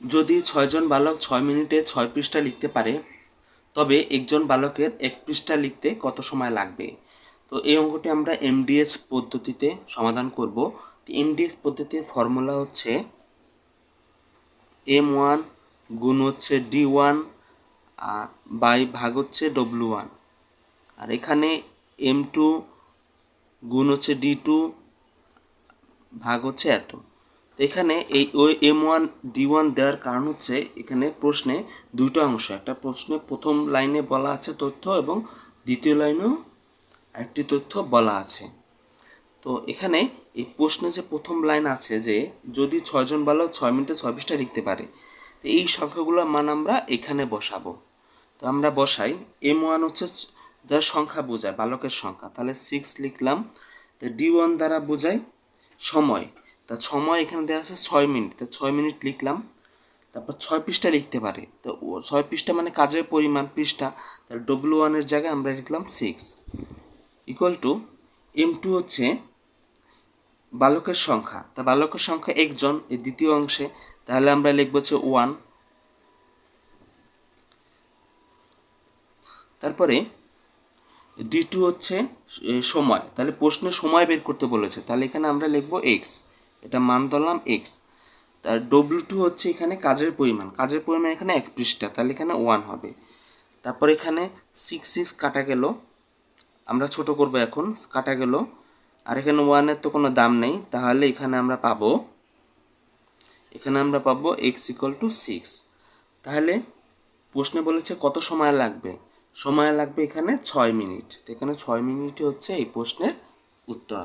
যদি ছয়জন বালক ছয় মিনিটে ছয় পৃষ্ঠা লিখতে পারে, তবে একজন বালকের এক পৃষ্ঠা লিখতে কত সময় লাগবে? তো এই অঙ্কটি আমরা এমডিএস পদ্ধতিতে সমাধান করব। এমডিএস পদ্ধতির ফর্মুলা হচ্ছে এম ওয়ান গুণ হচ্ছে ডি ওয়ান আর বাই ভাগ হচ্ছে ডব্লু ওয়ান আর এখানে এম টু গুণ হচ্ছে ডি টু ভাগ হচ্ছে এত। এখানে এই ওই এম ওয়ান ডি ওয়ান দেওয়ার কারণ হচ্ছে এখানে প্রশ্নে দুটো অংশ। একটা প্রশ্নে প্রথম লাইনে বলা আছে তথ্য এবং দ্বিতীয় লাইনেও একটি তথ্য বলা আছে। তো এখানে এই প্রশ্নে যে প্রথম লাইন আছে যে, যদি ছয়জন বালক ছয় মিনিটে ছয় পৃষ্ঠা লিখতে পারে, তো এই সংখ্যাগুলোর মান আমরা এখানে বসাবো। তো আমরা বসাই এম ওয়ান হচ্ছে যার সংখ্যা বোঝায়, বালকের সংখ্যা। তাহলে সিক্স লিখলাম, তো ডি ওয়ান দ্বারা বোঝায় সময়। তা সময় এখানে দেওয়া আছে ছয় মিনিট। তা ছয় মিনিট লিখলাম। তারপর ছয় পৃষ্ঠা লিখতে পারে। তো ছয় পৃষ্ঠা মানে কাজের পরিমাণ পৃষ্ঠা। তাহলে ডব্লিউ ওয়ানের জায়গায় আমরা লিখলাম six equal to M two হচ্ছে বালকের সংখ্যা। তা বালকের সংখ্যা একজন এই দ্বিতীয় অংশে। তাহলে আমরা লিখব হচ্ছে ওয়ান তারপরে ডি টু হচ্ছে সময়। তাহলে প্রশ্নে সময় বের করতে বলেছে। তাহলে এখানে আমরা লিখব এক্স এটা মান ধরলাম এক্স তার ডব্লিউ টু হচ্ছে এখানে কাজের পরিমাণ। কাজের পরিমাণ এখানে এক পৃষ্ঠা, তাহলে এখানে ওয়ান হবে। তারপর এখানে সিক্স সিক্স কাটা গেল। আমরা ছোট করব এখন, কাটা গেল। আর এখানে ওয়ানের তো কোনো দাম নেই, তাহলে এখানে আমরা পাবো, এখানে আমরা পাবো এক্স ইকুয়াল টু সিক্স তাহলে প্রশ্নে বলেছে কত সময় লাগবে? সময় লাগবে এখানে ছয় মিনিট। তো এখানে ছয় মিনিটে হচ্ছে এই প্রশ্নের উত্তর।